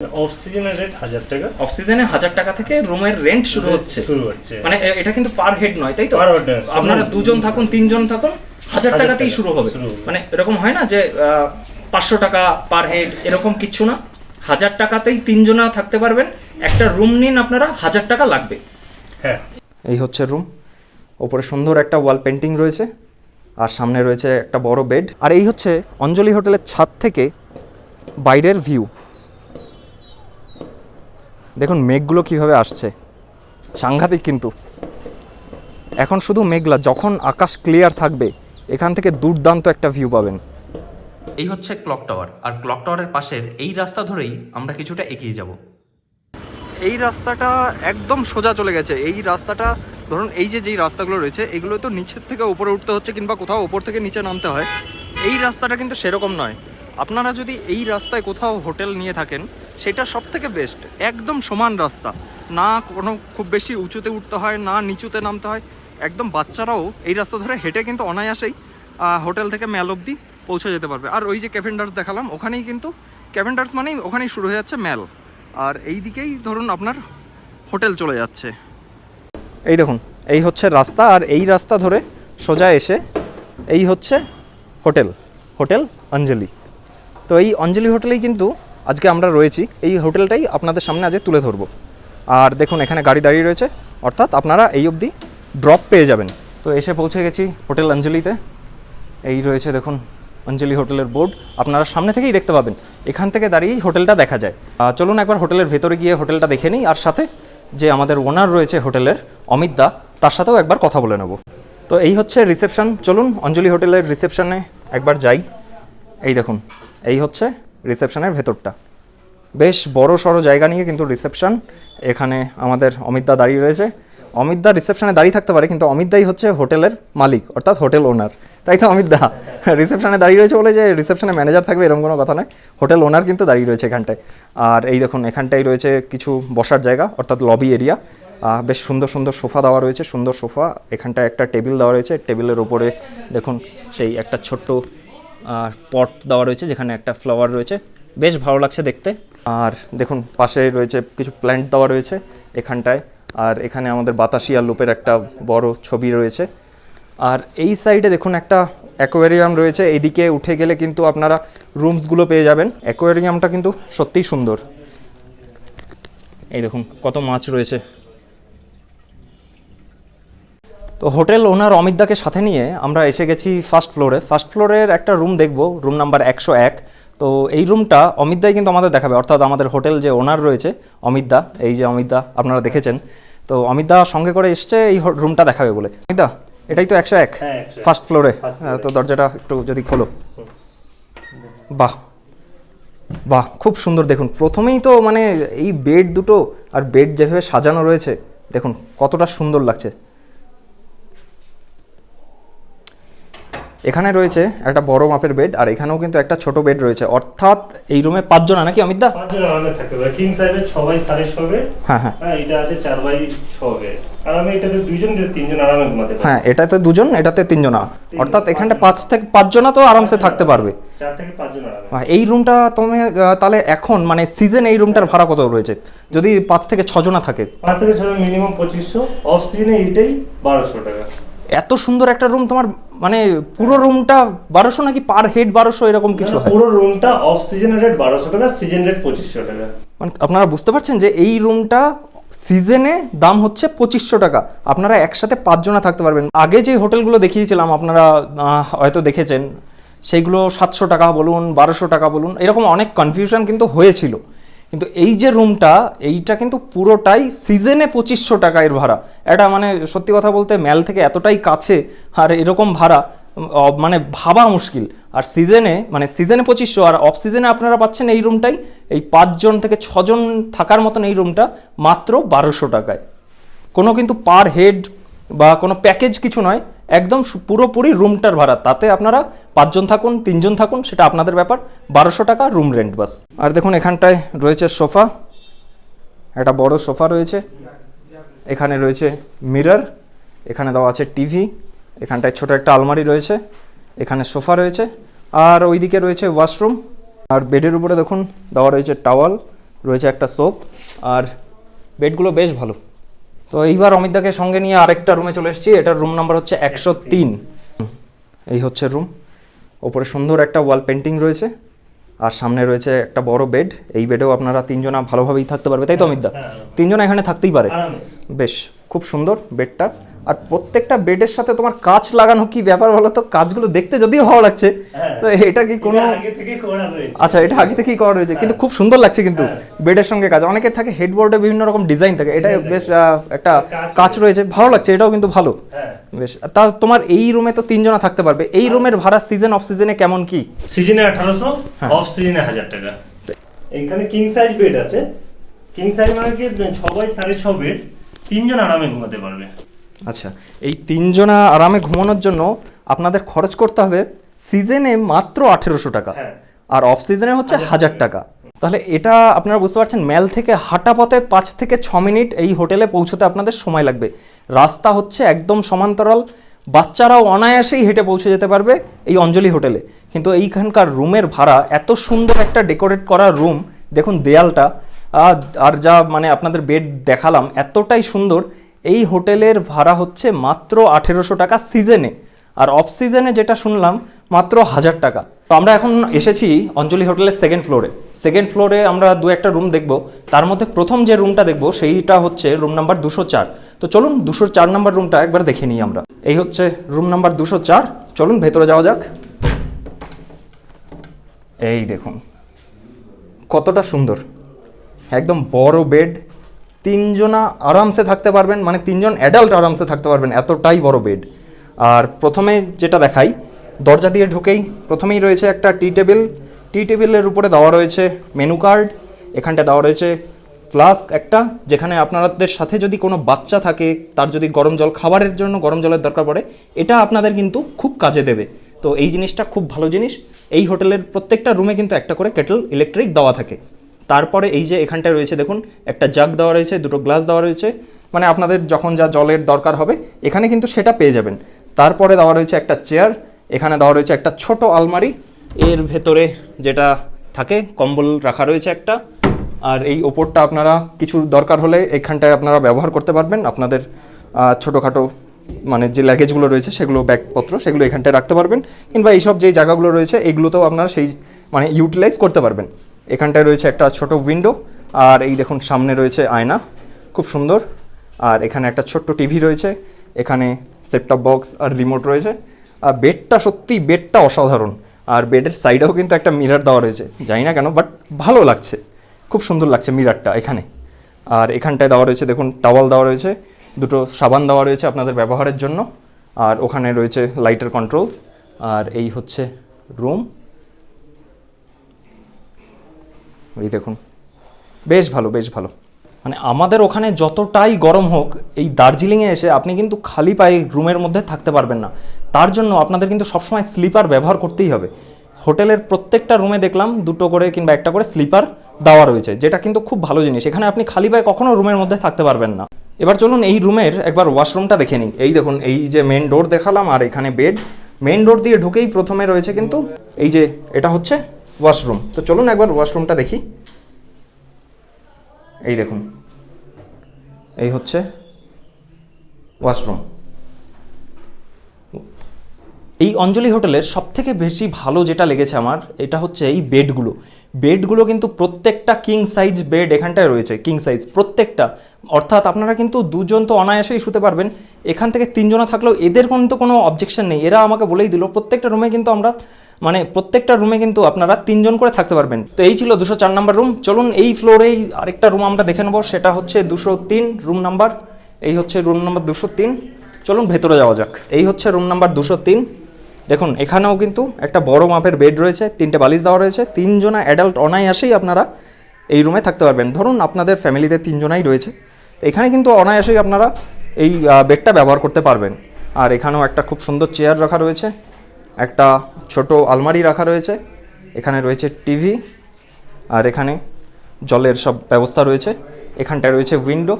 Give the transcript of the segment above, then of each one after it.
Of সিজনের rate হাজার টাকা। অফ সিজনে হাজার টাকা থেকে রুমের রেন্ট শুরু হচ্ছে। শুরু হচ্ছে। মানে এটা কিন্তু পার হেড নয় তাই তো? আপনারা দুজন থাকুন তিনজন থাকুন হাজার টাকাতেই শুরু হবে। শুরু হবে। মানে এরকম হয় না যে পাঁচশো টাকা পার হেড এরকম কিচ্ছু না। হাজার টাকাতেই তিনজনা থাকতে পারবেন। একটা রুম নিন আপনারা হাজার টাকা লাগবে। হ্যাঁ। এই হচ্ছে রুম ওপরে সুন্দর একটা ওয়াল পেন্টিং রয়েছে। আর সামনে রয়েছে একটা বড় বেড আর এই হচ্ছে অঞ্জলি হোটেলের ছাদ থেকে বাইরের ভিউ দেখুন মেঘগুলো কীভাবে আসছে। সাংঘাতিক কিন্তু। এখন শুধু মেঘলা যখন আকাশ ক্লিয়ার থাকবে এখান থেকে দুর্দান্ত একটা ভিউ পাবেন। এই হচ্ছে ক্লক টাওয়ার আর ক্লক টাওয়ারের পাশের এই রাস্তা ধরেই আমরা কিছুটা এগিয়ে যাব। এই রাস্তাটা একদম সোজা চলে গেছে। এই রাস্তাটা ধরুন এই যে যেই রাস্তাগুলো রয়েছে এগুলো তো নিচের থেকে উপরে উঠতে হচ্ছে কিংবা কোথাও উপর থেকে নিচে নামতে হয়। এই রাস্তাটা কিন্তু সেরকম নয়। আপনারা যদি এই রাস্তায় কোথাও হোটেল নিয়ে থাকেন সেটা সব থেকে বেস্ট একদম সমান রাস্তা। না কোনো খুব বেশি উঁচুতে উঠতে হয়, না নিচুতে নামতে হয়। একদম বাচ্চারাও এই রাস্তা ধরে হেঁটে কিন্তু অনায়াসেই হোটেল থেকে ম্যাল অবধি পৌঁছে যেতে পারবে। আর ওই যে ক্যাভেন্ডার্স দেখালাম, ওখানেই কিন্তু ক্যাভেন্ডার্স মানেই ওখানেই শুরু হয়ে যাচ্ছে ম্যাল। আর এই দিকেই ধরুন আপনার হোটেল চলে যাচ্ছে। এই দেখুন, এই হচ্ছে রাস্তা, আর এই রাস্তা ধরে সোজা এসে এই হচ্ছে হোটেল হোটেল অঞ্জলি। তো এই অঞ্জলি হোটেলেই কিন্তু আজকে আমরা রয়েছি এই হোটেলটাই আপনাদের সামনে আজকে তুলে ধরবো। আর দেখুন, এখানে গাড়ি দাঁড়িয়ে রয়েছে। অর্থাৎ আপনারা এই অবধি ড্রপ পেয়ে যাবেন। তো এসে পৌঁছে গেছি হোটেল অঞ্জলিতে। এই রয়েছে, দেখুন, অঞ্জলি হোটেলের বোর্ড আপনারা সামনে থেকেই দেখতে পাবেন। এখান থেকে দাঁড়িয়েই হোটেলটা দেখা যায়। চলুন একবার হোটেলের ভেতরে গিয়ে হোটেলটা দেখে নিই। আর সাথে যে আমাদের ওনার রয়েছে হোটেলের, অমিত দা, তার সাথেও একবার কথা বলে নেব। তো এই হচ্ছে রিসেপশন চলুন, অঞ্জলি হোটেলের রিসেপশনে একবার যাই। এই দেখুন, এই হচ্ছে রিসেপশনের ভেতরটা। বেশ বড় সড়ো জায়গা নিয়ে কিন্তু রিসেপশন এখানে আমাদের অমিতদা দাঁড়িয়ে রয়েছে। অমিতদা রিসেপশনে দাঁড়িয়ে থাকতে পারে, কিন্তু অমিতদাই হচ্ছে হোটেলের মালিক, অর্থাৎ হোটেল ওনার। তাই তো অমিতদা রিসেপশনে দাঁড়িয়ে রয়েছে বলে যে রিসেপশনে ম্যানেজার থাকবে এরকম কোনো কথা নয়। হোটেল ওনার কিন্তু দাঁড়িয়ে রয়েছে এখানটায়। আর এই দেখুন, এখানটায় রয়েছে কিছু বসার জায়গা, অর্থাৎ লবি এরিয়া বেশ সুন্দর সুন্দর সোফা দেওয়া রয়েছে, সুন্দর সোফা। এখানটায় একটা টেবিল দেওয়া রয়েছে, টেবিলের ওপরে দেখুন সেই একটা ছোট্ট পট দেওয়া রয়েছে, যেখানে একটা ফ্লাওয়ার রয়েছে। বেশ ভালো লাগছে দেখতে। আর দেখুন, পাশে রয়েছে কিছু প্ল্যান্ট দেওয়া রয়েছে এখানটায়। আর এখানে আমাদের বাতাসিয়া লোপের একটা বড় ছবি রয়েছে। আর এই সাইডে দেখুন, একটা অ্যাকোয়ারিয়াম রয়েছে। এইদিকে উঠে গেলে কিন্তু আপনারা রুমসগুলো পেয়ে যাবেন। অ্যাকোয়ারিয়ামটা কিন্তু সত্যিই সুন্দর। এই দেখুন, কত মাছ রয়েছে। তো হোটেল ওনার অমিতদাকে সাথে নিয়ে আমরা এসে গেছি ফার্স্ট ফ্লোরে ফার্স্ট ফ্লোরের একটা রুম দেখব রুম নাম্বার একশো এক। তো এই রুমটা অমিতদাই কিন্তু আমাদের দেখাবে অর্থাৎ আমাদের হোটেল যে ওনার রয়েছে অমিতদা এই যে অমিতদা আপনারা দেখেছেন। তো অমিতদা সঙ্গে করে এসছে এই রুমটা দেখাবে বলে। অমিতদা এটাই তো একশো এক হ্যাঁ, 101 ফার্স্ট ফ্লোরে হ্যাঁ, তো দরজাটা একটু যদি খোলো। বাহ বাহ খুব সুন্দর। দেখুন প্রথমেই তো মানে এই বেড দুটো আর বেড যেভাবে সাজানো রয়েছে দেখুন কতটা সুন্দর লাগছে। এখানে রয়েছে একটা বড় মাপের বেড আর এখানেও কিন্তু একটা ছোট বেড রয়েছে। অর্থাৎ এই রুমে পাঁচজন নাকি অমিত দা পাঁচজন আরামে থাকতে পারে কিং সাইজের ছ বাই সাড়ে ছ বেড হ্যাঁ হ্যাঁ। হ্যাঁ এটা আছে চার বাই ছ বেড আরামে এটাতে দুইজন তিনজন আরামে ঘুমাতে পারে হ্যাঁ এটাতে দুজন এটাতে তিনজনা। অর্থাৎ এখানটা পাঁচ থেকে পাঁচজনা তো আরামসে থাকতে পারবে। চার থেকে পাঁচজন আরামে। এই রুমটা তুমি তাহলে এখন মানে সিজন এই রুমটার ভাড়া কত রয়েছে? যদি পাঁচ থেকে ছজনা থাকে। পাঁচ থেকে মিনিমাম পঁচিশশো। অফ সিজনে বারোশো টাকা। এত সুন্দর একটা রুম তোমার মানে পুরো রুমটা বারোশো নাকি পার হেড বারোশো এরকম কিছু পুরো রুমটা অফ সিজনের রেট বারোশো টাকা সিজন রেট পঁচিশশো টাকা। মানে আপনারা বুঝতে পারছেন যে এই রুমটা সিজনে দাম হচ্ছে পঁচিশশো টাকা। আপনারা একসাথে পাঁচজনা থাকতে পারবেন। আগে যে হোটেলগুলো দেখিয়েছিলাম আপনারা হয়তো দেখেছেন সেইগুলো সাতশো টাকা বলুন বারোশো টাকা বলুন এরকম অনেক কনফিউশন কিন্তু হয়েছিল। কিন্তু এই যে রুমটা এইটা কিন্তু পুরোটাই সিজনে পঁচিশশো টাকা এর ভাড়া। এটা মানে সত্যি কথা বলতে ম্যাল থেকে এতটাই কাছে আর এরকম ভাড়া মানে ভাবা মুশকিল। আর সিজনে মানে সিজনে পঁচিশশো আর অফ সিজনে আপনারা পাচ্ছেন এই রুমটাই এই পাঁচজন থেকে ছজন থাকার মতন এই রুমটা মাত্র বারোশো টাকায়। কোনো কিন্তু পার হেড বা কোনো প্যাকেজ কিছু নয় একদম পুরোপুরি রুমটার ভাড়া। তাতে আপনারা পাঁচজন থাকুন, তিনজন থাকুন, সেটা আপনাদের ব্যাপার। বারোশো টাকা রুম রেন্ট বাস। আর দেখুন, এখানটায় রয়েছে সোফা। একটা বড় সোফা রয়েছে। এখানে রয়েছে মিরর। এখানে দেওয়া আছে টিভি। এখানটায় ছোট একটা আলমারি রয়েছে। এখানে সোফা রয়েছে। আর ওইদিকে রয়েছে ওয়াশরুম। আর বেডের উপরে দেখুন, দেওয়া রয়েছে টাওয়াল। রয়েছে একটা সোপ। আর বেডগুলো বেশ ভালো। তো এইবার অমিতদাকে সঙ্গে নিয়ে আরেকটা রুমে চলে এসেছি। এটার রুম নাম্বার হচ্ছে একশো তিন। এই হচ্ছে রুম ওপরে সুন্দর একটা ওয়াল পেন্টিং রয়েছে। আর সামনে রয়েছে একটা বড় বেড এই বেডেও আপনারা তিনজনা ভালোভাবেই থাকতে পারবে। তাই তো অমিতদা? দা তিনজনা এখানে থাকতেই পারে। বেশ খুব সুন্দর বেডটা আর প্রত্যেকটা বেডের সাথে তোমার কাচ লাগানো কি ব্যাপার বলো তো? কাজগুলো দেখতে যদিও ভালো লাগছে হ্যাঁ। তো এটা কি কোনো এটা আগে থেকে করা আচ্ছা এটা আগে থেকেই করা রয়েছে কিন্তু খুব সুন্দর লাগছে কিন্তু হ্যাঁ। বেডের সঙ্গে কাজ। অনেকের থাকে হেডবোর্ডে বিভিন্ন রকম ডিজাইন থাকে এটা বেশ একটা কাজ কাজ রয়েছে। ভালো লাগছে এটাও কিন্তু ভালো। হ্যাঁ। বেশ তা তোমার এই রুমে তো তিনজনা থাকতে পারবে। এই রুমের ভাড়া সিজন অফ সিজনে কেমন কি? সিজনে আঠারোশো হ্যাঁ। অফ সিজনে হাজার টাকা। এখানে কিং সাইজ বেড আছে। কিং সাইজ মানে কি ছ বাই সাড়ে ছ বেড তিনজন আরামে ঘুমাতে পারবে। আচ্ছা এই তিনজনা আরামে ঘুমানোর জন্য আপনাদের খরচ করতে হবে সিজনে মাত্র আঠেরোশো টাকা হ্যাঁ। আর অফ সিজনে হচ্ছে হাজার টাকা। তাহলে এটা আপনারা বুঝতে পারছেন ম্যাল থেকে হাঁটা পথে পাঁচ থেকে ছ মিনিট এই হোটেলে পৌঁছতে আপনাদের সময় লাগবে। রাস্তা হচ্ছে একদম সমান্তরাল বাচ্চারাও অনায়াসেই হেঁটে পৌঁছে যেতে পারবে এই অঞ্জলি হোটেলে। কিন্তু এইখানকার রুমের ভাড়া এত সুন্দর একটা ডেকোরেট করা রুম দেখুন দেয়ালটা আর আর যা মানে আপনাদের বেড দেখালাম এতটাই সুন্দর এই হোটেলের ভাড়া হচ্ছে মাত্র আঠেরোশো টাকা সিজনে। আর অফ সিজনে যেটা শুনলাম, মাত্র হাজার টাকা। তো আমরা এখন এসেছি অঞ্জলি হোটেলের সেকেন্ড ফ্লোরে সেকেন্ড ফ্লোরে আমরা দু একটা রুম দেখব। তার মধ্যে প্রথম যে রুমটা দেখব, সেইটা হচ্ছে রুম নাম্বার দুশো চার। তো চলুন দুশো চার নাম্বার রুমটা একবার দেখে নিই আমরা। এই হচ্ছে রুম নাম্বার দুশো চার। চলুন ভেতরে যাওয়া যাক। এই দেখুন, কতটা সুন্দর। একদম বড় বেড তিনজনা আরামসে থাকতে পারবেন মানে তিনজন অ্যাডাল্ট আরামসে থাকতে পারবেন, এতটাই বড় বেড আর প্রথমে যেটা দেখাই, দরজা দিয়ে ঢুকেই প্রথমেই রয়েছে একটা টি টেবিল টি টেবিলের উপরে দেওয়া রয়েছে মেনু কার্ড এখানটা দেওয়া রয়েছে ফ্লাস্ক একটা, যেখানে আপনাদের সাথে যদি কোনো বাচ্চা থাকে, তার যদি গরম জল, খাবারের জন্য গরম জলের দরকার পড়ে, এটা আপনাদের কিন্তু খুব কাজে দেবে। তো এই জিনিসটা খুব ভালো জিনিস। এই হোটেলের প্রত্যেকটা রুমে কিন্তু একটা করে কেটল ইলেকট্রিক দেওয়া থাকে। তারপরে এই যে এখানটায় রয়েছে, দেখুন, একটা জাগ দেওয়া রয়েছে, দুটো গ্লাস দেওয়া রয়েছে মানে আপনাদের যখন যা জলের দরকার হবে, এখানে কিন্তু সেটা পেয়ে যাবেন। তারপরে দেওয়া রয়েছে একটা চেয়ার, এখানে দেওয়া রয়েছে একটা ছোট আলমারি, এর ভেতরে যেটা থাকে, কম্বল রাখা রয়েছে একটা, আর এই ওপরটা আপনারা কিছু দরকার হলে এখানটায় আপনারা ব্যবহার করতে পারবেন, আপনাদের ছোটোখাটো মানে যে লাগেজগুলো রয়েছে, সেগুলো, ব্যাগপত্র, সেগুলো এখানটায় রাখতে পারবেন, কিংবা এইসব যেই জায়গাগুলো রয়েছে, এগুলোতেও আপনারা সেই মানে ইউটিলাইজ করতে পারবেন। এখানটায় রয়েছে একটা ছোট উইন্ডো আর এই দেখুন, সামনে রয়েছে আয়না, খুব সুন্দর। আর এখানে একটা ছোট্ট টিভি রয়েছে, এখানে সেটটপ বক্স আর রিমোট রয়েছে। আর বেডটা সত্যি বেডটা অসাধারণ। আর বেডের সাইডেও কিন্তু একটা মিরার দেওয়া রয়েছে, জানি না কেন বাট ভালো লাগছে। খুব সুন্দর লাগছে মিরারটা এখানে। আর এখানটায় দেওয়া রয়েছে, দেখুন টাওয়াল দেওয়া রয়েছে, দুটো সাবান দেওয়া রয়েছে আপনাদের ব্যবহারের জন্য। আর ওখানে রয়েছে লাইটের কন্ট্রোলস আর এই হচ্ছে রুম এই দেখুন। বেশ ভালো বেশ ভালো। মানে আমাদের ওখানে যতটাই গরম হোক, এই দার্জিলিংয়ে এসে আপনি কিন্তু খালি পায়ে রুমের মধ্যে থাকতে পারবেন না। তার জন্য আপনাদের কিন্তু সবসময় স্লিপার ব্যবহার করতেই হবে। হোটেলের প্রত্যেকটা রুমে দেখলাম দুটো করে কিংবা একটা করে স্লিপার দেওয়া রয়েছে, যেটা কিন্তু খুব ভালো জিনিস। এখানে আপনি খালি পায়ে কখনো রুমের মধ্যে থাকতে পারবেন না। এবার চলুন এই রুমের একবার ওয়াশরুমটা দেখে নিই। এই দেখুন, এই যে মেন ডোর দেখালাম আর এখানে বেড মেন ডোর দিয়ে ঢুকেই প্রথমে রয়েছে কিন্তু এই যে, এটা হচ্ছে ওয়াশরুম তো চলুন একবার ওয়াশরুমটা দেখি। এই দেখুন। এই হচ্ছে ওয়াশরুম এই অঞ্জলি হোটেলের সবথেকে বেশি ভালো যেটা লেগেছে আমার, এটা হচ্ছে এই বেডগুলো। বেডগুলো কিন্তু প্রত্যেকটা কিং সাইজ বেড এখানটায় রয়েছে কিং সাইজ প্রত্যেকটা। অর্থাৎ আপনারা কিন্তু দুজন তো অনায়াসেই শুতে পারবেন। এখান থেকে তিনজনা থাকলেও এদের কিন্তু কোনো অবজেকশন নেই। এরা আমাকে বলেই দিল, প্রত্যেকটা রুমে কিন্তু আমরা মানে প্রত্যেকটা রুমে কিন্তু আপনারা তিনজন করে থাকতে পারবেন। তো এই ছিল দুশো চার নাম্বার রুম চলুন এই ফ্লোরেই আরেকটা রুম আমরা দেখে নেব। সেটা হচ্ছে দুশো তিন রুম নাম্বার এই হচ্ছে রুম নাম্বার দুশো তিন। চলুন ভেতরে যাওয়া যাক। এই হচ্ছে রুম নাম্বার দুশো তিন। দেখুন, এখানেও কিন্তু একটা বড় মাপের বেড রয়েছে, তিনটে বালিশ দেওয়া রয়েছে, তিনজনা অ্যাডাল্ট অনায়াসেই আপনারা এই রুমে থাকতে পারবেন। ধরুন, আপনাদের ফ্যামিলিতে তিনজনাই রয়েছে এখানে কিন্তু অনায়াসেই আপনারা এই বেডটা ব্যবহার করতে পারবেন। আর এখানেও একটা খুব সুন্দর চেয়ার রাখা রয়েছে, একটা ছোট আলমারি রাখা রয়েছে, এখানে রয়েছে টিভি আর এখানে জলের সব ব্যবস্থা রয়েছে, এখানটায় রয়েছে উইন্ডো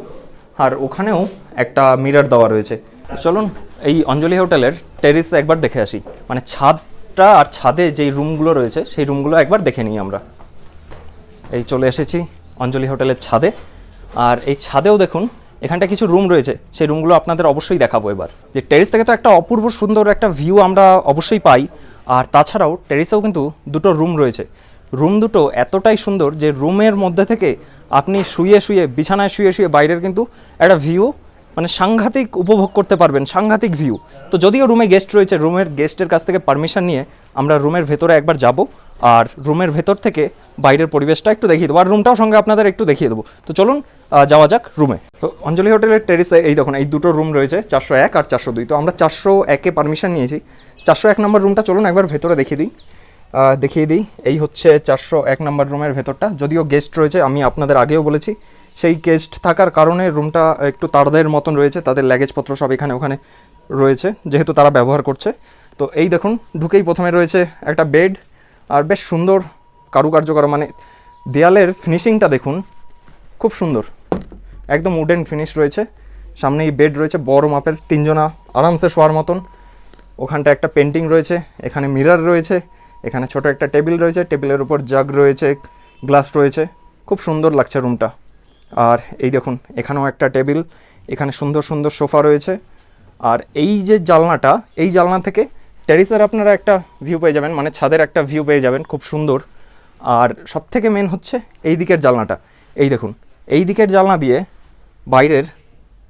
আর ওখানেও একটা মিরর দেওয়া রয়েছে। চলুন এই অঞ্জলি হোটেলের টেরিস একবার দেখে আসি। মানে ছাদটা আর ছাদে যেই রুমগুলো রয়েছে, সেই রুমগুলো একবার দেখে নিই আমরা। এই চলে এসেছি অঞ্জলি হোটেলের ছাদে। আর এই ছাদেও দেখুন, এখানটা কিছু রুম রয়েছে, সেই রুমগুলো আপনাদের অবশ্যই দেখাবো এবার। যে টেরিস থেকে তো একটা অপূর্ব সুন্দর একটা ভিউ আমরা অবশ্যই পাই, আর তাছাড়াও টেরিসেও কিন্তু দুটো রুম রয়েছে। রুম দুটো এতটাই সুন্দর যে রুমের মধ্যে থেকে আপনি শুয়ে শুয়ে, বিছানায় শুয়ে শুয়ে বাইরের কিন্তু একটা ভিউ মানে সাংঘাতিক উপভোগ করতে পারবেন, সাংঘাতিক ভিউ তো যদিও রুমে গেস্ট রয়েছে রুমের গেস্টের কাছ থেকে পারমিশন নিয়ে আমরা রুমের ভেতরে একবার যাব। আর রুমের ভেতর থেকে বাইরের পরিবেশটা একটু দেখিয়ে দেবো। আর রুমটাও সঙ্গে আপনাদের একটু দেখিয়ে দেবো। তো চলুন যাওয়া যাক রুমে তো অঞ্জলি হোটেলের টেরিসে এই দেখুন, এই দুটো রুম রয়েছে, চারশো এক আর চারশো দুই। তো আমরা চারশো একে পারমিশন নিয়েছি। চারশো এক নম্বর রুমটা চলুন একবার ভেতরে দেখিয়ে দিই। দেখিয়ে দিই। এই হচ্ছে চারশো এক নম্বর রুমের ভেতরটা। যদিও গেস্ট রয়েছে, আমি আপনাদের আগেও বলেছি সেই গেস্ট থাকার কারণে রুমটা একটু তারদের মতন রয়েছে, তাদের ল্যাগেজপত্র সব এখানে ওখানে রয়েছে, যেহেতু তারা ব্যবহার করছে। তো এই দেখুন, ঢুকেই প্রথমে রয়েছে একটা বেড আর বেশ সুন্দর কারুকার্য করা মানে দেয়ালের ফিনিশিংটা দেখুন, খুব সুন্দর। একদম উডেন ফিনিশ রয়েছে, সামনেই বেড রয়েছে, বড় মাপের তিনজনা আরামসে শোয়ার মতন। ওখানটা একটা পেন্টিং রয়েছে, এখানে মিরর রয়েছে, এখানে ছোট একটা টেবিল রয়েছে টেবিলের উপর জাগ রয়েছে গ্লাস রয়েছে, খুব সুন্দর লাগছে রুমটা আর এই দেখুন, এখানেও একটা টেবিল, এখানে সুন্দর সুন্দর সোফা রয়েছে। আর এই যে জালনাটা, এই জালনা থেকে টেরিসের আপনারা একটা ভিউ পেয়ে যাবেন মানে ছাদের একটা ভিউ পেয়ে যাবেন, খুব সুন্দর। আর সব থেকে মেন হচ্ছে এই দিকের জালনাটা। এই দেখুন, এই দিকের জালনা দিয়ে বাইরের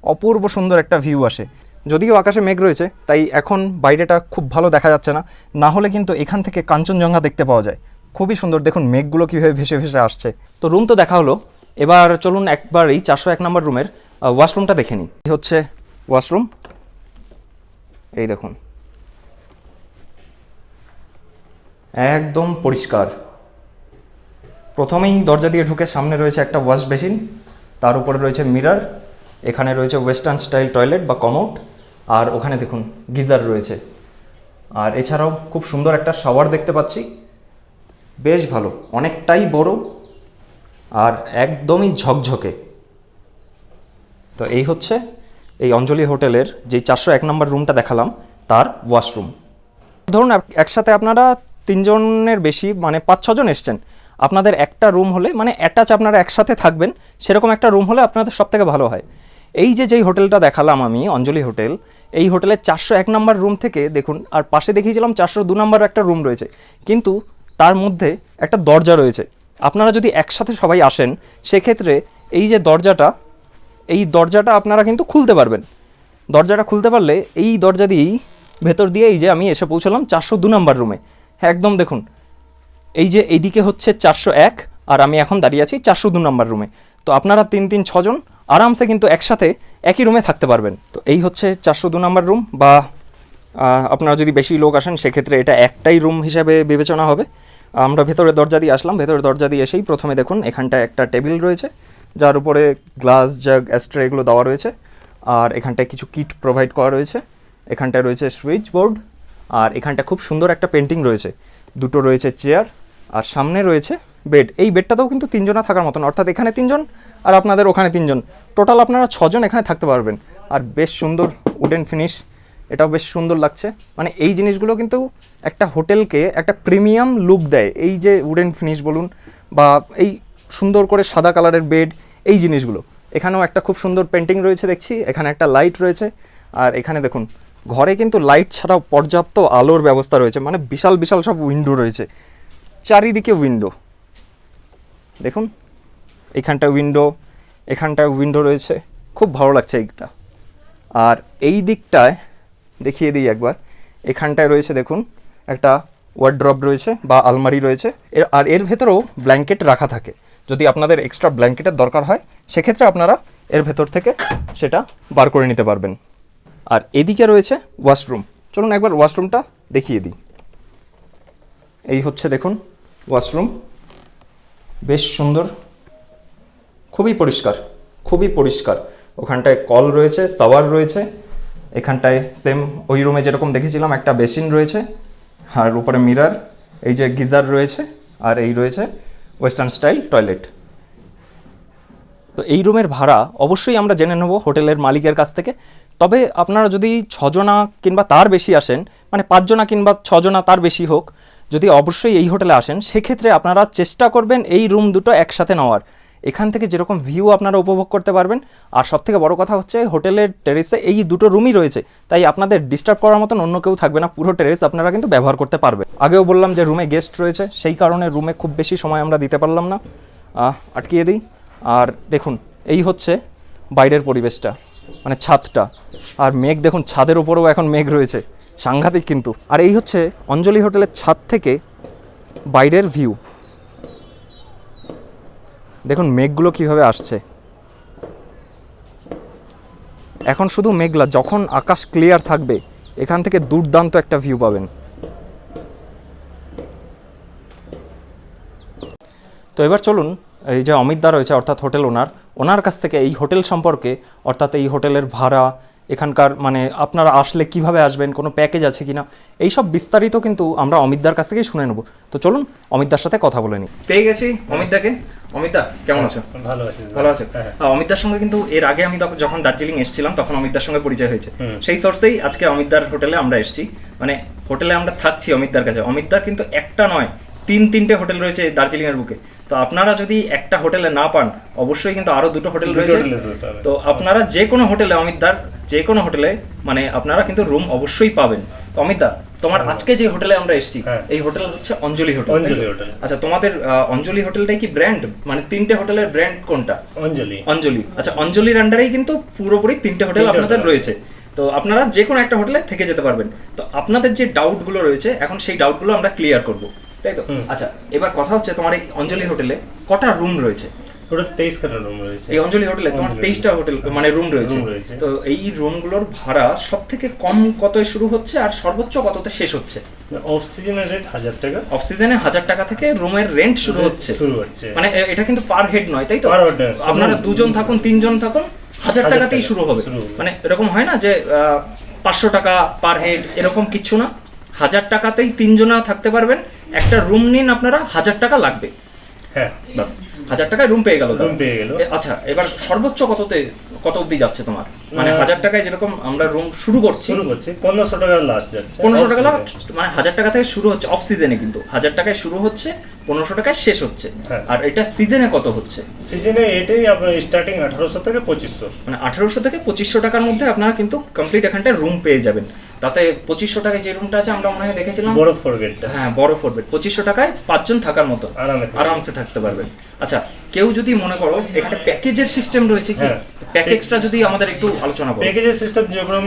অপূর্ব সুন্দর একটা ভিউ আসে। যদিও আকাশে মেঘ রয়েছে, তাই এখন বাইরেটা খুব ভালো দেখা যাচ্ছে না। না হলে কিন্তু এখান থেকে কাঞ্চনজঙ্ঘা দেখতে পাওয়া যায়। খুবই সুন্দর, দেখুন, মেঘগুলো কীভাবে ভেসে ভেসে আসছে। তো রুম তো দেখা হলো এবার চলুন একবার এই চারশো এক নম্বর রুমের ওয়াশরুমটা দেখে নিই। হচ্ছে ওয়াশরুম এই দেখুন। একদম পরিষ্কার। প্রথমেই দরজা দিয়ে ঢুকে সামনে রয়েছে একটা ওয়াশ বেসিন তার উপরে রয়েছে মিরর এখানে রয়েছে ওয়েস্টার্ন স্টাইল টয়লেট বা কমোড আর ওখানে দেখুন গিজার রয়েছে। আর এছাড়াও খুব সুন্দর একটা শাওয়ার দেখতে পাচ্ছি। বেশ ভালো, অনেকটাই বড় আর একদমই ঝকঝকে। তো এই হচ্ছে এই অঞ্জলি হোটেলের যে চারশো এক নম্বর রুমটা দেখালাম, তার ওয়াশরুম। ধরুন একসাথে আপনারা তিনজনের বেশি মানে পাঁচ ছজন এসছেন। আপনাদের একটা রুম হলে মানে অ্যাটাচ আপনারা একসাথে থাকবেন, সেরকম একটা রুম হলে আপনাদের সব থেকে ভালো হয়। এই যে যেই হোটেলটা দেখালাম আমি, অঞ্জলি হোটেল, এই হোটেলের চারশো এক নম্বর রুম থেকে দেখুন, আর পাশে দেখিয়েছিলাম চারশো দু নম্বর একটা রুম রয়েছে। কিন্তু তার মধ্যে একটা দরজা রয়েছে। আপনারা যদি একসাথে সবাই আসেন, সেক্ষেত্রে এই যে দরজাটা, এই দরজাটা আপনারা কিন্তু খুলতে পারবেন। দরজাটা খুলতে পারলে এই দরজা দিয়েই ভেতর দিয়ে এই যে আমি এসে পৌঁছলাম চারশো দু নম্বর রুমে। হ্যাঁ একদম দেখুন, এই যে এইদিকে হচ্ছে চারশো এক আর আমি এখন দাঁড়িয়ে আছি চারশো দু নম্বর রুমে। তো আপনারা তিন তিন ছজন আরামসে কিন্তু একসাথে একই রুমে থাকতে পারবেন। তো এই হচ্ছে চারশো দু নম্বর রুম বা আপনারা যদি বেশি লোক আসেন, সেক্ষেত্রে এটা একটাই রুম হিসাবে বিবেচনা হবে। আমরা ভেতরে দরজা দিয়ে আসলাম, ভেতরে দরজা দিয়ে এসেই প্রথমে দেখুন এখানটায় একটা টেবিল রয়েছে, যার উপরে গ্লাস, জাগ, অ্যাস্ট্রে এগুলো দেওয়া রয়েছে, আর এখানটায় কিছু কিট প্রোভাইড করা রয়েছে, এখানটায় রয়েছে সুইচ বোর্ড আর এখানটা খুব সুন্দর একটা পেন্টিং রয়েছে, দুটো রয়েছে চেয়ার আর সামনে রয়েছে বেড এই বেডটাতেও কিন্তু তিনজনা থাকার মতন, অর্থাৎ এখানে তিনজন আর আপনাদের ওখানে তিনজন টোটাল আপনারা ছজন এখানে থাকতে পারবেন, আর বেশ সুন্দর উডেন ফিনিশ এটাও বেশ সুন্দর লাগছে। মানে এই জিনিসগুলো কিন্তু একটা হোটেলকে একটা প্রিমিয়াম লুক দেয়। এই যে উডেন ফিনিশ বলুন বা এই সুন্দর করে সাদা কালারের বেড এই জিনিসগুলো। এখানেও একটা খুব সুন্দর পেন্টিং রয়েছে দেখছি, এখানে একটা লাইট রয়েছে। আর এখানে দেখুন, ঘরে কিন্তু লাইট ছাড়াও পর্যাপ্ত আলোর ব্যবস্থা রয়েছে। মানে বিশাল বিশাল সব উইন্ডো রয়েছে। চারিদিকে উইন্ডো দেখুন, এখানটা উইন্ডো এখানটায় উইন্ডো রয়েছে। খুব ভালো লাগছে এইটা। আর এই দিকটায় দেখিয়ে দিই একবার। এখানটায় রয়েছে দেখুন, একটা ওয়ার্ড্রপ রয়েছে বা আলমারি রয়েছে। এর, আর এর ভেতরেও ব্ল্যাঙ্কেট রাখা থাকে। যদি আপনাদের এক্সট্রা ব্ল্যাঙ্কেটের দরকার হয়, সেক্ষেত্রে আপনারা এর ভেতর থেকে সেটা বার করে নিতে পারবেন। আর এদিকে রয়েছে ওয়াশরুম চলুন একবার ওয়াশরুমটা দেখিয়ে দিই। এই হচ্ছে দেখুন ওয়াশরুম বেশ সুন্দর। খুবই পরিষ্কার খুবই পরিষ্কার। ওখানটায় কল রয়েছে সাওয়ার রয়েছে। এখানটায় সেম ওই রুমে যেরকম দেখেছিলাম, একটা বেসিন রয়েছে, আর উপরে মিরর এই যে গিজার রয়েছে, আর এই রয়েছে ওয়েস্টার্ন স্টাইল টয়লেট তো এই রুমের ভাড়া অবশ্যই আমরা জেনে নেব হোটেলের মালিকের কাছ থেকে। তবে আপনারা যদি ছজনা কিংবা তার বেশি আসেন মানে পাঁচজনা কিংবা ছজনা তার বেশি হোক, যদি অবশ্যই এই হোটেলে আসেন, সেক্ষেত্রে আপনারা চেষ্টা করবেন এই রুম দুটো একসাথে নেওয়ার। এখান থেকে যেরকম ভিউ আপনারা উপভোগ করতে পারবেন। আর সব থেকে বড় কথা হচ্ছে, হোটেলের টেরেসে এই দুটো রুমই রয়েছে। তাই আপনাদের ডিস্টার্ব করার মতন অন্য কেউ থাকবে না। পুরো টেরেস আপনারা কিন্তু ব্যবহার করতে পারবে আগেও বললাম যে রুমে গেস্ট রয়েছে। সেই কারণে রুমে খুব বেশি সময় আমরা দিতে পারলাম না। আটকিয়ে দিই। আর দেখুন, এই হচ্ছে বাইরের পরিবেশটা মানে ছাদটা। আর মেঘ, দেখুন, ছাদের উপরেও এখন মেঘ রয়েছে। সাংঘাতিক কিন্তু। আর এই হচ্ছে অঞ্জলি হোটেলের ছাদ থেকে বাইরের ভিউ দেখুন, মেঘগুলো কীভাবে আসছে। এখন শুধু মেঘলা, যখন আকাশ ক্লিয়ার থাকবে, এখান থেকে দুর্দান্ত একটা ভিউ পাবেন। তো এবার চলুন, এই যে অমিত দা রয়েছে, অর্থাৎ হোটেল ওনার ওনার কাছ থেকে এই হোটেল সম্পর্কে, অর্থাৎ এই হোটেলের ভাড়া এখানকার মানে আপনারা আসলে কীভাবে আসবেন কোনো প্যাকেজ আছে কিনা এই সব বিস্তারিত কিন্তু আমরা অমিতদার কাছ থেকেই শুনে নেব। তো চলুন অমিতদার সাথে কথা বলে নিই। পেয়ে গেছি। অমিতদাকে? অমিতদা কেমন আছো? ভালো আছি ভালো আছো? হ্যাঁ। আহ, অমিতদার সঙ্গে কিন্তু এর আগে আমি তখন- যখন দার্জিলিং এসেছিলাম তখন অমিতদার সঙ্গে পরিচয় হয়েছে। সেই সোর্সেই আজকে অমিতদার হোটেলে আমরা এসেছি। মানে হোটেলে আমরা থাকছি অমিতদার কাছে। অমিতদার কিন্তু একটা নয় তিন তিনটে হোটেল রয়েছে দার্জিলিং এর বুকে। তো আপনারা যদি একটা হোটেলে না পান অবশ্যই কিন্তু আরও দুটো হোটেল রয়েছে। তো আপনারা যে কোনো হোটেলে অমিতদার যে কোনো হোটেলে মানে আপনারা কিন্তু রুম অবশ্যই পাবেন। তো অমিতদা তোমার আজকে যে হোটেলে আমরা এসেছি হ্যাঁ। এই হোটেল হচ্ছে অঞ্জলি হোটেল? অঞ্জলি হোটেল। আচ্ছা তোমাদের অঞ্জলি হোটেলটাই কি ব্র্যান্ড? মানে তিনটে হোটেলের ব্র্যান্ড কোনটা? অঞ্জলি। অঞ্জলি। আচ্ছা অঞ্জলির আন্ডারেই কিন্তু পুরোপুরি তিনটে হোটেল আপনাদের রয়েছে। তো আপনারা যে কোনো একটা হোটেলে থেকে যেতে পারবেন। তো আপনাদের যে ডাউটগুলো রয়েছে এখন সেই ডাউটগুলো আমরা ক্লিয়ার করব। তাই তো? আচ্ছা এবার কথা হচ্ছে তোমার এই অঞ্জলি হোটেলে কটা রুম রয়েছে? ওটা তেইশ খানা রুম রয়েছে। এই অঞ্জলি হোটেলে তোমার তেইশটা হোটেল। মানে রুম রয়েছে। তো এই রুমগুলোর ভাড়া সব থেকে কম কত শুরু হচ্ছে আর সর্বোচ্চ কততে শেষ হচ্ছে? অফ সিজনের রেট হাজার টাকা। অফ সিজনে হাজার টাকা থেকে রুমের রেন্ট শুরু হচ্ছে। শুরু হচ্ছে। মানে এটা কিন্তু পার হেড নয় তাই তো? আপনারা দুজন থাকুন তিনজন থাকুন হাজার টাকাতেই শুরু হবে। শুরু হবে। মানে এরকম হয় না যে পাঁচশো টাকা পার হেড এরকম কিচ্ছু না? হাজার টাকাতেই তিনজনা থাকতে পারবেন। একটা রুম নিন আপনারা হাজার টাকা লাগবে। হ্যাঁ। বাস হাজার টাকায় রুম পেয়ে গেল রুম পেয়ে গেল। আচ্ছা এবার সর্বোচ্চ কততে কত অবধি যাচ্ছে তোমার? মানে হাজার টাকায় যেরকম আমরা রুম শুরু করছি শুরু করছি পনেরোশো টাকা লাস্ট যাচ্ছে। পনেরোশো টাকা। লাগাচ্ছ? মানে হাজার টাকা থেকে শুরু হচ্ছে অফ সিজনে কিন্তু। হাজার টাকায় শুরু হচ্ছে পনেরোশো টাকায় শেষ হচ্ছে। হ্যাঁ। আর এটা সিজনে কত হচ্ছে? সিজনে এটাই আপনার স্টার্টিং আঠারোশো থেকে পঁচিশশো। মানে আঠারোশো থেকে পঁচিশশো টাকার মধ্যে আপনারা কিন্তু কমপ্লিট এখানটায় রুম পেয়ে যাবেন। তাতে পঁচিশশো টাকায় যে রুমটা আছে আমরা মনে হয় দেখেছিলাম। বড় ফোর হ্যাঁ বড় ফোর বেড পঁচিশশো টাকায় পাঁচজন থাকার মতো। আরামে আরামসে থাকতে পারবেন আচ্ছা কেউ যদি মনে করো এখানে প্যাকেজের সিস্টেম রয়েছে কি। প্যাকেজটা যদি আমাদের একটু আলোচনা করো। প্যাকেজের সিস্টেম যেরকম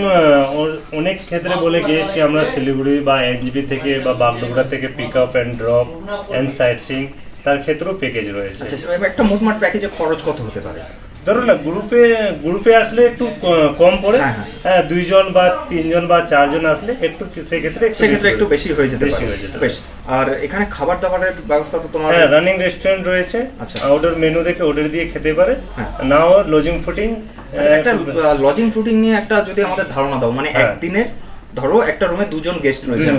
অনেক ক্ষেত্রে বলে গেস্টকে আমরা শিলিগুড়ি বা এনজিবি থেকে বা বাগডোগরা থেকে pick up and drop and sightseeing তার ক্ষেত্রেও প্যাকেজ রয়েছে। আচ্ছা একটা মোটমাট প্যাকেজে খরচ কত হতে পারে? ধরুন না গ্রুপে গ্রুপে আসলে একটু কম পড়ে হ্যাঁ, হ্যাঁ। হ্যাঁ দুইজন বা তিনজন বা চারজন আসলে একটু সেক্ষেত্রে সেক্ষেত্রে একটু বেশি হয়ে যেতে বেশি হয়ে যেতে বেশ আর এখানে খাবার দাবারের ব্যবস্থা তো তোমার হ্যাঁ রানিং রেস্টুরেন্ট রয়েছে আচ্ছা। আউটডোর মেনু দেখে অর্ডার দিয়ে খেতে পারে হ্যাঁ। নাও লজিং ফুটিং আচ্ছা, একটা লজিং ফুডিং নিয়ে একটা যদি আমাদের ধারণা দাও মানে। একদিনের ধরো একটা রুমে দুজন গেস্ট রয়েছে।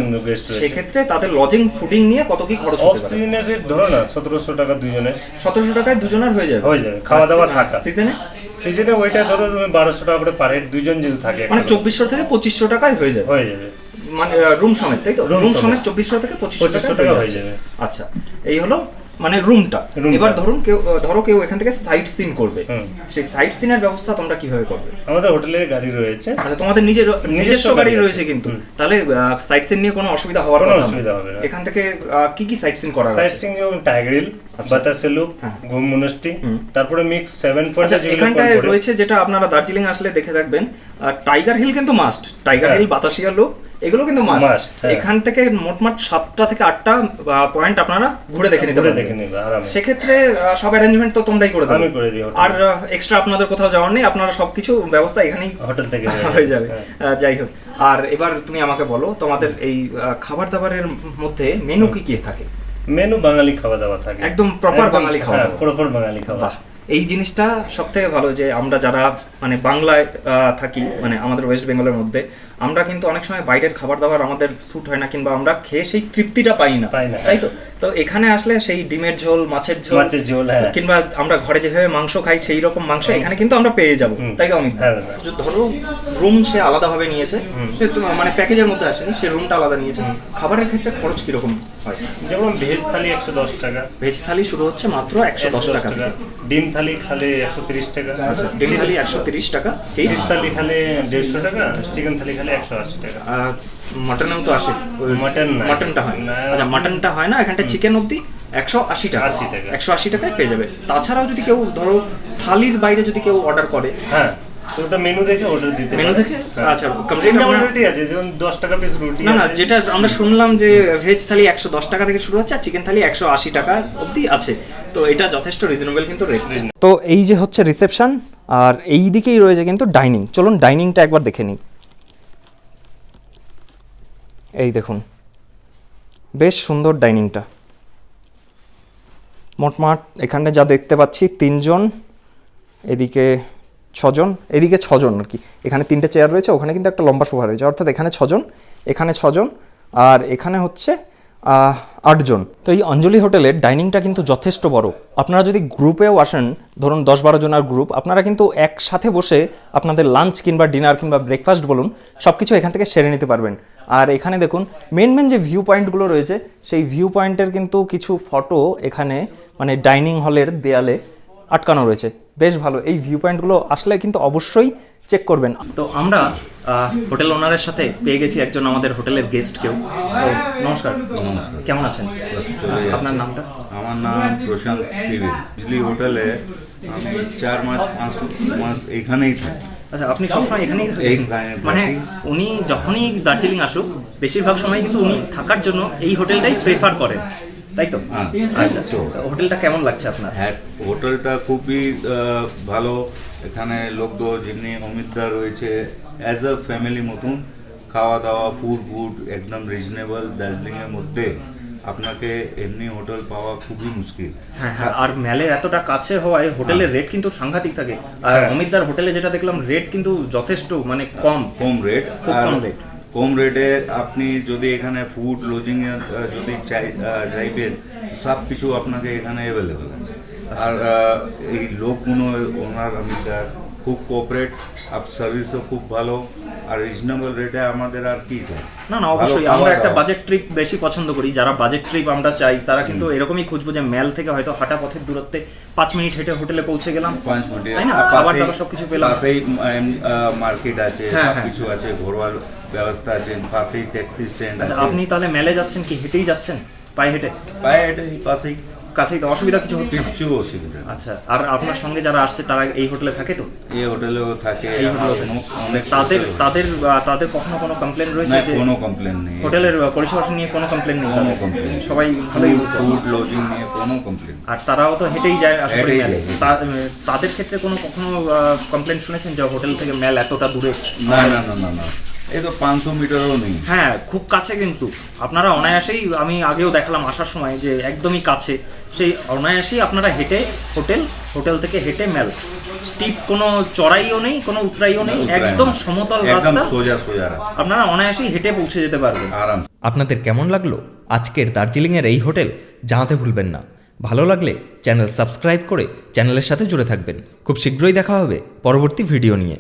সেক্ষেত্রে তাদের লজিং ফুডিং নিয়ে কত কি খরচ হতে পারে? সিজনের রেট ধরো না সতেরোশো টাকা দুজনের। সতেরোশো টাকায় দুজনের হয়ে যাবে। হয়ে যাবে, খাওয়া দাওয়া থাকা। সিজনে সিজনে ওইটা ধরো তুমি বারোশো টাকা করে পার হেড দুজন যদি থাকে মানে চব্বিশশো থেকে পঁচিশশো টাকায় হয়ে যাবে। হয়ে যাবে। মানে রুম সমেত তাই তো? রুম সমেত। চব্বিশশো থেকে পঁচিশশো 2500 টাকা হয়ে যাবে। আচ্ছা এই হলো মানে রুমটা। এবার ধরুন কেউ ধরো কেউ এখান থেকে সাইট সিন করবে। সেই সাইট সিনের ব্যবস্থা তোমরা কীভাবে করবে? আমাদের হোটেলের গাড়ি রয়েছে। আচ্ছা তোমাদের নিজের নিজস্ব গাড়ি রয়েছে। কিন্তু। তাহলে সাইট সিন নিয়ে কোনো অসুবিধা হওয়ার কোনো। অসুবিধা হবে। এখান থেকে কি কি সাইট সিন সাইট আছে? সিং যেমন টাইগার হিল বাতাসে লুক হ্যাঁ। ঘুম মনস্টি তারপরে মিক্স সেভেন পয়েন্ট এখানটায় রয়েছে যেটা আপনারা দার্জিলিং আসলে দেখে থাকবেন। টাইগার হিল কিন্তু must tiger. Hill Batasia loop এগুলো কিন্তু মাস্ট হ্যাঁ। এখান থেকে মোটমাট সাতটা থেকে আটটা পয়েন্ট আপনারা ঘুরে দেখে নিতে পারবেন। সেক্ষেত্রে সব অ্যারেঞ্জমেন্ট তো তোমরাই করে দেবে। আর এক্সট্রা আপনাদের কোথাও যাওয়ার নেই আপনারা সবকিছু ব্যবস্থা এখানেই হোটেল থেকে হয়ে যাবে। হ্যাঁ। যাই হোক। আর এবার তুমি আমাকে বলো তোমাদের এই খাবার দাবারের মধ্যে মেনু কি কি থাকে? মেনু বাঙালি খাওয়া দাওয়া থাকে। একদম প্রপার বাঙালি খাওয়া দাওয়া। প্রপার বাঙালি খাওয়া এই জিনিসটা সব থেকে ভালো যে আমরা যারা মানে বাংলায় আহ, থাকি মানে আমাদের ওয়েস্ট বেঙ্গলের মধ্যে আমরা কিন্তু অনেক সময় বাইরের খাবার দাবার আমাদের স্যুট হয় না কিংবা আমরা খেয়ে সেই তৃপ্তিটা পাই না। তাই তো? তো এখানে আসলে সেই ডিমের ঝোল মাছের ঝোল মাছের ঝোল, হ্যাঁ। কিংবা আমরা ঘরে যেভাবে মাংস খাই সেই রকম মাংস এখানে কিন্তু আমরা পেয়ে যাব। তাই তো অমিত? হ্যাঁ, ধরো রুম সে আলাদাভাবে নিয়েছে সে তো মানে প্যাকেজের মধ্যে আসেনি সে রুমটা আলাদা নিয়েছে। খাবারের ক্ষেত্রে খরচ কীরকম? হয় যেমন ভেজ থালি একশো দশ টাকা। ভেজ থালি শুরু হচ্ছে মাত্র একশো দশ টাকা ডিম থালি খালে একশো তিরিশ টাকা। আচ্ছা ডিম থালি একশো তিরিশ টাকা। ফিশ থালি খালে দেড়শো টাকা চিকেন থালি খালে একশো আশি টাকা। মাটনেও তো আসে। মাটন। মাটনটা হয়। আচ্ছা মাটনটা হয় না এখানটা চিকেন অবধি একশো আশি টাকা। 80 টাকা। একশো আশি টাকায় পেয়ে যাবে। তাছাড়াও যদি কেউ ধরো থালির বাইরে যদি কেউ অর্ডার করে হ্যাঁ। ওটা মেনু দেখে অর্ডার দিতে মেনু পারে। দেখে? হ্যাঁ। আচ্ছা, complete অলরেডি আছে যেমন দশ টাকা পিস রুটি না না যেটা আমরা শুনলাম যে ভেজ থালি একশো দশ টাকা থেকে শুরু হচ্ছে আর চিকেন থালি একশো আশি টাকা অবধি আছে। তো এটা যথেষ্ট রিজনেবল কিন্তু রেট তো এই যে হচ্ছে রিসেপশন আর এই দিকেই রয়েছে কিন্তু ডাইনিং চলুন ডাইনিংটা একবার দেখে নিই। এই দেখুন বেশ সুন্দর ডাইনিংটা মোটমাট এখানে যা দেখতে পাচ্ছি তিনজন। এদিকে ছজন, এদিকে ছজন আর কি। এখানে তিনটে চেয়ার রয়েছে, ওখানে কিন্তু একটা লম্বা সোফা রয়েছে। অর্থাৎ এখানে ছজন এখানে ছজন, আর এখানে হচ্ছে আটজন। তো এই অঞ্জলি হোটেলের ডাইনিংটা কিন্তু যথেষ্ট বড়। আপনারা যদি গ্রুপেও আসেন, ধরুন দশ বারো জনের গ্রুপ, আপনারা কিন্তু একসাথে বসে আপনাদের লাঞ্চ কিংবা ডিনার কিংবা ব্রেকফাস্ট বলুন সব কিছু এখান থেকে সেরে নিতে পারবেন। আর এখানে দেখুন মেন মেন যে ভিউ পয়েন্টগুলো রয়েছে, সেই ভিউ পয়েন্টের কিন্তু কিছু ফটো এখানে মানে ডাইনিং হলের দেয়ালে আটকানো রয়েছে। বেশ ভালো এই ভিউ পয়েন্টগুলো আসলে কিন্তু অবশ্যই চেক করবেন। তো আমরা হোটেল ওনারের সাথে পেয়ে গেছি একজন আমাদের হোটেলের গেস্ট কেউ। নমস্কার। নমস্কার। কেমন আছেন। আপনার নামটা? আমার নাম প্রশান্ত ত্রিবেদী হোটেলে আমি চার মাস পাঁচ মাস এখানেই থাকি। আচ্ছা আপনি সবসময় এখানেই মানে উনি যখনই দার্জিলিং আসুক বেশিরভাগ সময় কিন্তু উনি থাকার জন্য এই হোটেলটাই প্রেফার করেন। তাই তো? হ্যাঁ, আচ্ছা হোটেলটা কেমন লাগছে আপনার? হ্যাঁ হোটেলটা খুবই ভালো। এখানে লোকদো যেমনি অমিতদা রয়েছে অ্যাজ আ ফ্যামিলি মতন খাওয়া দাওয়া ফুড ফুড একদম রিজনেবল দার্জিলিংয়ের মধ্যে আপনাকে এমনি হোটেল পাওয়া খুবই মুশকিল। হ্যাঁ হ্যাঁ আর ম্যালের এতটা কাছে হওয়ায় হোটেলের রেট কিন্তু সাংঘাতিক থাকে। আর হ্যাঁ। অমিতদার হোটেলে যেটা দেখলাম রেট কিন্তু যথেষ্ট মানে কম। কম রেট কম rate। কম রেটে আপনি যদি এখানে ফুড লজিং যদি চাই চাইবেন, সব কিছু আপনাকে এখানে অ্যাভেলেবেল আছে। আর এই লোকগুলো, ওনার, আমি খুব কোঅপারেট আপ সার্ভিসও খুব ভালো। আর রিজনেবল রেটে আমাদের আর কি চাই? না না অবশ্যই আমরা একটা বাজেট ট্রিপ বেশি পছন্দ করি যারা বাজেট ট্রিপ আমরা চাই তারা কিন্তু এরকমই খুঁজবো যে ম্যাল থেকে হয়তো হাঁটা পথের দূরত্বে পাঁচ মিনিট হেঁটে হোটেলে পৌঁছে গেলাম। পাঁচ মিনিটে। তাই না? খাবার দাবার সবকিছু পেলাম। পাশেই মার্কেট আছে হ্যাঁ, হ্যাঁ। কিছু আছে ঘরোয়া ব্যবস্থা আছে পাশেই ট্যাক্সি স্ট্যান্ড আচ্ছা আছে। আপনি তাহলে মেলে যাচ্ছেন কি হেঁটেই যাচ্ছেন? পায়ে হেঁটে? পায়ে হেঁটে পাশেই। কাছেই তো অসুবিধা কিছু হচ্ছে? না কিচ্ছু অসুবিধা আচ্ছা আর আপনার সঙ্গে যারা আসছে তারা এই হোটেলে থাকে তো? এই হোটেলেও থাকে এই হোটেলেও অনেক- অনেক তাদের তাদের তাদের কখনো কোনো কমপ্লেন রয়েছে যে কোনো কমপ্লেন নেই। হোটেলের পরিষেবা নিয়ে কোনো কমপ্লেন নেই কোনো complaint। সবাই ভালোই ফুড লজিং নিয়ে কোনো কমপ্লেন আর তারাও তো হেঁটেই যায় উম, তাদের ক্ষেত্রে কোনো কখনো কমপ্লেন শুনেছেন যে হোটেল থেকে মেল এতটা দূরে? না না না না না। এই তো পাঁচশো মিটারও নেই। হ্যাঁ খুব কাছে কিন্তু। আপনারা অনায়াসেই আমি আগেও দেখালাম আসার সময় যে একদমই কাছে। সেই অনায়াসেই আপনারা হেঁটে হোটেল হোটেল থেকে হেঁটে মেল। স্টিপ কোনো চড়াইও নেই কোনো উতরাইও নেই একদম সমতল রাস্তা। সোজা সোজা রাস্তা। আপনারা অনায়াসেই হেঁটে পৌঁছে যেতে পারবেন। আরাম আপনাদের কেমন লাগল আজকের দার্জিলিংয়ের এই হোটেল জানাতে ভুলবেন না। ভালো লাগলে চ্যানেল সাবস্ক্রাইব করে চ্যানেলের সাথে জুড়ে থাকবেন। খুব শীঘ্রই দেখা হবে পরবর্তী ভিডিও নিয়ে।